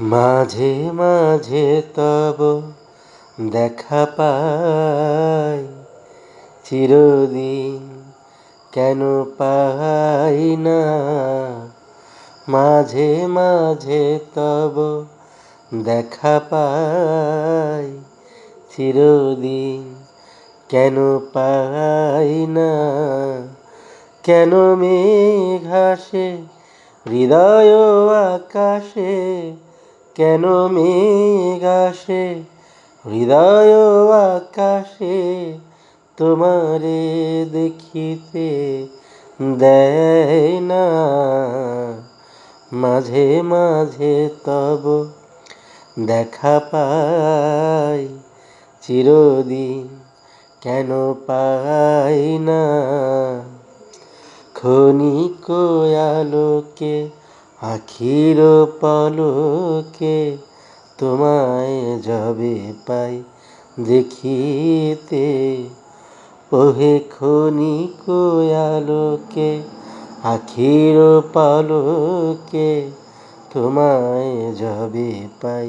মাঝে মাঝে তব দেখা পাই। চিরদিন কেন পাই না? মাঝে মাঝে তব দেখা পাই। চিরদিন কেন পাই না? কেন মেঘাসে হৃদয় আকাশে কেন মেঘাসে হৃদয় আকাশে তোমারে দেখিতে দেয় না। মাঝে মাঝে তব দেখা পাই, চিরদিন কেন পাই না। ক্ষণিক আলোকে আখির পলকে তোমায় যবে পাই দেখিতে। ওহে ক্ষণিক আলোকে আখির পলকে তোমায় যবে পাই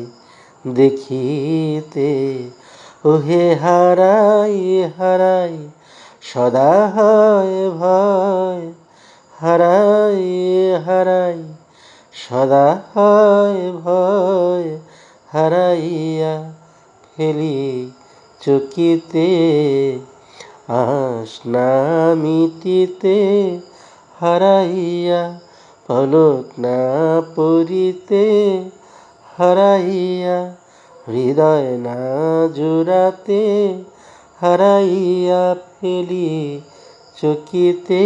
দেখিতে। ওহে হারাই হারাই সদা হয় ভয়, হারাই হারাই সদা হয় ভয় হারাইয়া ফেলি চকিতে আস না মিটিতে হারাইয়া পলক না পরিতে হারাইয়া, হৃদয় না জোড়াতে হারাইয়া ফেলি চকিতে।